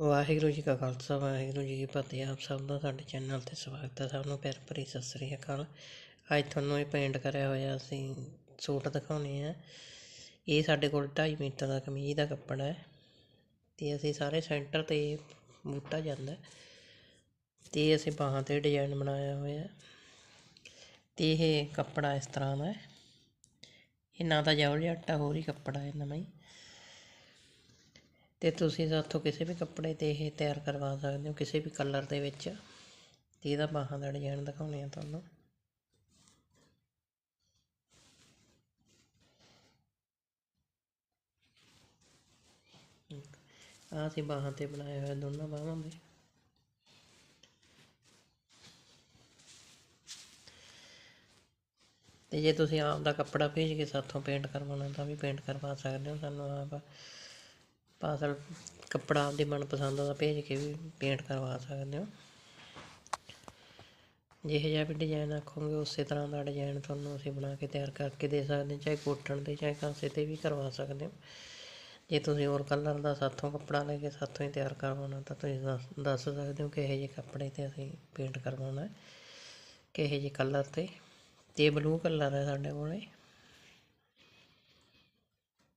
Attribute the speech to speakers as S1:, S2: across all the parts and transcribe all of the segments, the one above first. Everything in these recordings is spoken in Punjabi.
S1: ਵਾਹਿਗੁਰੂ ਜੀ ਕਾ ਖਾਲਸਾ, ਵਾਹਿਗੁਰੂ ਜੀ ਕੀ ਫਤਿਹ। ਆਪ ਸਭ ਦਾ ਸਾਡੇ ਚੈਨਲ ਤੇ ਸਵਾਗਤ ਹੈ ਸਭ ਨੂੰ, ਪਿਆਰ ਭਰੀ ਸਤਿ ਸ੍ਰੀ ਅਕਾਲ। ਅੱਜ ਤੁਹਾਨੂੰ ਇਹ ਪੇਂਟ ਕਰਿਆ ਹੋਇਆ ਅਸੀਂ ਸੂਟ ਦਿਖਾਉਣੇ ਆ। ਇਹ ਸਾਡੇ ਕੋਲ 2.5 ਮੀਟਰ ਦਾ ਕਮੀਜ਼ ਦਾ ਕੱਪੜਾ ਹੈ ਤੇ ਅਸੀਂ ਸਾਰੇ ਸੈਂਟਰ ਤੇ ਬੂਟਾ ਜਾਂਦਾ ਹੈ। ਤੇ ਅਸੀਂ ਬਾਹਾਂ ਤੇ ਡਿਜ਼ਾਈਨ ਬਣਾਇਆ ਹੋਇਆ ਤੇ ਇਹ ਕੱਪੜਾ ਇਸ ਤਰ੍ਹਾਂ ਦਾ ਹੈ। ਇਹ ਨਾ ਤਾਂ ਜਾਉ ਜੱਟਾ ਹੋਰ ਹੀ ਕੱਪੜਾ ਹੈ ਨਵਾਂ ਹੀ। ਅਤੇ ਤੁਸੀਂ ਸਾਥੋਂ ਕਿਸੇ ਵੀ ਕੱਪੜੇ ਤੇ ਇਹ ਤਿਆਰ ਕਰਵਾ ਸਕਦੇ ਹੋ, ਕਿਸੇ ਵੀ ਕਲਰ ਦੇ ਵਿੱਚ। ਅਤੇ ਇਹਦਾ ਬਾਹਾਂ ਦਾ ਡਿਜ਼ਾਇਨ ਦਿਖਾਉਣੇ ਆ ਤੁਹਾਨੂੰ। ਆਹ ਅਸੀਂ ਬਾਹਾਂ ਤੇ ਬਣਾਏ ਹੋਏ ਦੋਨਾਂ ਬਾਹਾਂ ਦੇ। ਤੇ ਜੇ ਤੁਸੀਂ ਆਪ ਦਾ ਕੱਪੜਾ ਭੇਜ ਕੇ ਸਾਥੋਂ ਪੇਂਟ ਕਰਵਾਉਣਾ ਤਾਂ ਵੀ ਪੇਂਟ ਕਰਵਾ ਸਕਦੇ ਹੋ, ਸਾਨੂੰ ਆਪ ਪਾਸਲ ਕੱਪੜਾ ਆਪਦੀ ਮਨਪਸੰਦ ਦਾ ਭੇਜ ਕੇ ਵੀ ਪੇਂਟ ਕਰਵਾ ਸਕਦੇ ਹੋ। ਜਿਹੇ ਜਿਹਾ ਵੀ ਡਿਜ਼ਾਈਨ ਆਖੋਗੇ, ਉਸੇ ਤਰ੍ਹਾਂ ਦਾ ਡਿਜ਼ਾਈਨ ਤੁਹਾਨੂੰ ਅਸੀਂ ਬਣਾ ਕੇ ਤਿਆਰ ਕਰਕੇ ਦੇ ਸਕਦੇ ਚਾਹੇ ਕੋਟਣ ਤੇ ਚਾਹੇ ਕਾਂਸੇ ਤੇ ਵੀ ਕਰਵਾ ਸਕਦੇ ਹੋ। ਜੇ ਤੁਸੀਂ ਹੋਰ ਕਲਰ ਦਾ ਸਾਥੋਂ ਕੱਪੜਾ ਲੈ ਕੇ ਸਾਥੋਂ ਹੀ ਤਿਆਰ ਕਰਵਾਉਣਾ, ਤਾਂ ਤੁਸੀਂ ਦੱਸ ਦੱਸ ਸਕਦੇ ਹੋ ਕਿਹੋ ਜਿਹੇ ਕੱਪੜੇ ਤੇ ਅਸੀਂ ਪੇਂਟ ਕਰਵਾਉਣਾ ਹੈ। ਕਿਹੋ ਜਿਹੇ ਕਲਰ ਤੇ ਤੇ ਬਲੂ ਕਲਰ ਹੈ ਸਾਡੇ ਕੋਲੇ।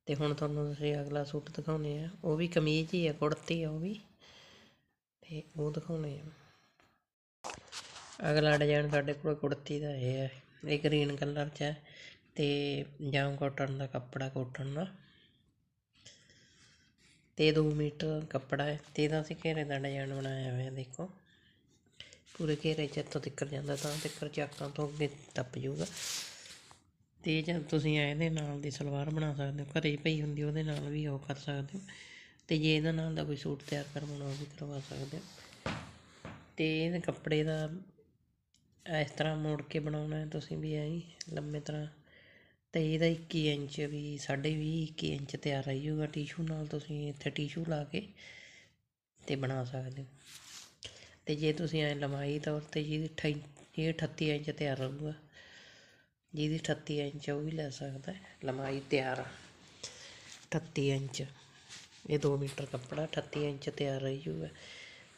S1: ਅਤੇ ਹੁਣ ਤੁਹਾਨੂੰ ਅਸੀਂ ਅਗਲਾ ਸੂਟ ਦਿਖਾਉਂਦੇ ਹਾਂ ਉਹ ਵੀ ਕਮੀਜ਼ ਹੀ ਆ, ਕੁੜਤੀ ਆ ਉਹ ਵੀ। ਅਤੇ ਉਹ ਦਿਖਾਉਂਦੇ ਆ। ਅਗਲਾ ਡਿਜ਼ਾਈਨ ਸਾਡੇ ਕੋਲ ਕੁੜਤੀ ਦਾ ਇਹ ਹੈ ਇਹ ਗ੍ਰੀਨ ਕਲਰ 'ਚ ਹੈ ਅਤੇ ਜਾਮ ਕਾਟਨ ਦਾ ਕੱਪੜਾ ਕੋਟਨ ਦਾ। ਤੇ 2 ਮੀਟਰ ਕੱਪੜਾ ਹੈ ਤੇ ਇਹਦਾ ਅਸੀਂ ਘੇਰੇ ਦਾ ਡਿਜ਼ਾਈਨ ਬਣਾਇਆ ਹੋਇਆ, ਦੇਖੋ। ਪੂਰੇ ਘੇਰੇ 'ਚ ਇੱਥੋਂ ਤੱਕ ਜਾਂਦਾ ਤਾਂ ਤੱਕ ਚਾਕਾਂ ਤੋਂ ਅੱਗੇ ਟੱਪ ਜਾਊਗਾ। ਅਤੇ ਜਦ ਤੁਸੀਂ ਇਹਦੇ ਨਾਲ ਦੀ ਸਲਵਾਰ ਬਣਾ ਸਕਦੇ ਹੋ, ਘਰੇ ਪਈ ਹੁੰਦੀ ਉਹਦੇ ਨਾਲ ਵੀ ਉਹ ਕਰ ਸਕਦੇ ਹੋ। ਅਤੇ ਜੇ ਇਹਦੇ ਨਾਲ ਦਾ ਕੋਈ ਸੂਟ ਤਿਆਰ ਕਰਵਾਉਣਾ ਉਹ ਵੀ ਕਰਵਾ ਸਕਦੇ ਹੋ। ਅਤੇ ਇਹ ਕੱਪੜੇ ਦਾ ਇਸ ਤਰ੍ਹਾਂ ਮੋੜ ਕੇ ਬਣਾਉਣਾ ਤੁਸੀਂ ਵੀ ਐਂ ਲੰਮੇ ਤਰ੍ਹਾਂ। ਅਤੇ ਇਹਦਾ 21 ਇੰਚ ਵੀ, ਸਾਢੇ ਵੀਹ 21 ਇੰਚ ਤਿਆਰ ਰਹੀ ਜਾਊਗਾ ਟਿਸ਼ੂ ਨਾਲ, ਤੁਸੀਂ ਇੱਥੇ ਟਿਸ਼ੂ ਲਾ ਕੇ ਅਤੇ ਬਣਾ ਸਕਦੇ ਹੋ। ਅਤੇ ਜੇ ਤੁਸੀਂ ਐਂ ਲੰਬਾਈ ਤੌਰ ਤੇ ਜਿਹਦੀ ਅਠਾਈ, ਇਹ 38 ਇੰਚ ਤਿਆਰ ਰਹੂਗਾ। ਜਿਹਦੀ 38 ਇੰਚ ਉਹ ਵੀ ਲੈ ਸਕਦਾ ਹੈ। ਲੰਬਾਈ ਤਿਆਰ ਆ। 38 ਇੰਚ। ਇਹ 2 ਮੀਟਰ ਕੱਪੜਾ 38 ਇੰਚ ਤਿਆਰ ਰਹੀ ਜਾਊਗਾ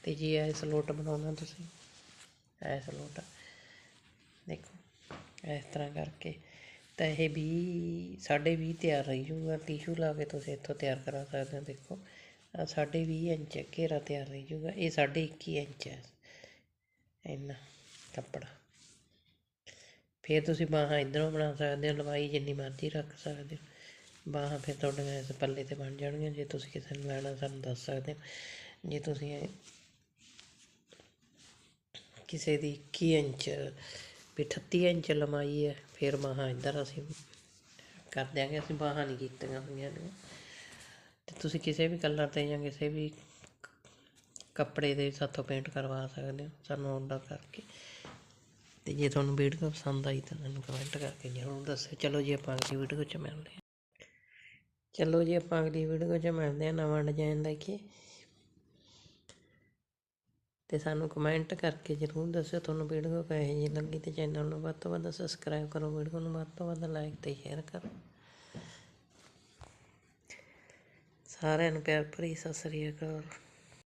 S1: ਤੇ ਜੇ ਐ ਸਲੋਟ ਬਣਾਉਣਾ ਤੁਸੀਂ। ਐ ਸਲੋਟ ਦੇਖੋ, ਇਸ ਤਰ੍ਹਾਂ ਕਰਕੇ। ਤਾਂ ਇਹ ਵੀ ਸਾਢੇ ਵੀਹ ਤਿਆਰ ਰਹੀ ਜੂਗਾ ਟਿਸ਼ੂ ਲਾ ਕੇ ਤੁਸੀਂ ਇੱਥੋਂ ਤਿਆਰ ਕਰਾ ਸਕਦੇ ਹੋ, ਦੇਖੋ। ਆਹ ਸਾਢੇ ਵੀਹ ਇੰਚ ਘੇਰਾ ਤਿਆਰ ਰਹੀ ਜੂਗਾ ਇਹ ਸਾਢੇ 21 ਇੰਚ ਹੈ ਇੰਨਾ ਕੱਪੜਾ। ਫਿਰ ਤੁਸੀਂ ਬਾਹਾਂ ਇਧਰੋਂ ਬਣਾ ਸਕਦੇ ਹੋ ਲੰਬਾਈ ਜਿੰਨੀ ਮਰਜ਼ੀ ਰੱਖ ਸਕਦੇ ਹੋ। ਬਾਹਾਂ ਫਿਰ ਤੁਹਾਡੀਆਂ ਇਸ ਪੱਲੇ ਤੇ ਬਣ ਜਾਣਗੀਆਂ, ਜੇ ਤੁਸੀਂ ਕਿਸੇ ਨੂੰ ਲੈਣਾ ਸਾਨੂੰ ਦੱਸ ਸਕਦੇ ਹੋ। ਜੇ ਤੁਸੀਂ ਕਿਸੇ ਦੀ 21 ਇੰਚ, ਵੀ 38 ਇੰਚ ਲੰਬਾਈ ਹੈ, ਫਿਰ ਬਾਹਾਂ ਇੱਧਰ ਅਸੀਂ ਕਰ ਦਿਆਂਗੇ, ਅਸੀਂ ਬਾਹਾਂ ਨਹੀਂ ਕੀਤੀਆਂ ਹੋਈਆਂ ਨੇ। ਤੇ ਤੁਸੀਂ ਕਿਸੇ ਵੀ ਕਲਰ ਤੇ ਜਾਂ ਕਿਸੇ ਵੀ ਕੱਪੜੇ ਦੇ ਸਾਥੋਂ ਪੇਂਟ ਕਰਵਾ ਸਕਦੇ ਹੋ, ਸਾਨੂੰ ਆਰਡਰ ਕਰਕੇ। ਤੇ ਜੇ ਤੁਹਾਨੂੰ ਵੀਡੀਓ ਪਸੰਦ ਆਈ ਤਾਂ ਮੈਨੂੰ ਕਮੈਂਟ ਕਰਕੇ ਜ਼ਰੂਰ ਦੱਸਿਓ। ਚਲੋ ਜੀ, ਆਪਾਂ ਅਗਲੀ ਵੀਡੀਓ 'ਚ ਮਿਲਦੇ ਹਾਂ। ਚਲੋ ਜੀ, ਆਪਾਂ ਅਗਲੀ ਵੀਡੀਓ 'ਚ ਮਿਲਦੇ ਹਾਂ ਨਵਾਂ ਡਿਜ਼ਾਈਨ ਲੈ ਕੇ। ਤੇ ਸਾਨੂੰ ਕਮੈਂਟ ਕਰਕੇ ਜ਼ਰੂਰ ਦੱਸਿਓ ਤੁਹਾਨੂੰ ਵੀਡੀਓ ਕਿਹੋ ਜਿਹੀ ਲੱਗੀ ਤੇ ਚੈਨਲ ਨੂੰ ਵੱਧ ਤੋਂ ਵੱਧ ਸਬਸਕ੍ਰਾਈਬ ਕਰੋ। ਵੀਡੀਓ ਨੂੰ ਵੱਧ ਤੋਂ ਵੱਧ ਲਾਈਕ ਤੇ ਸ਼ੇਅਰ ਕਰੋ। ਸਾਰਿਆਂ ਨੂੰ ਪਿਆਰ ਭਰੀ ਸਤਿ ਸ੍ਰੀ ਅਕਾਲ।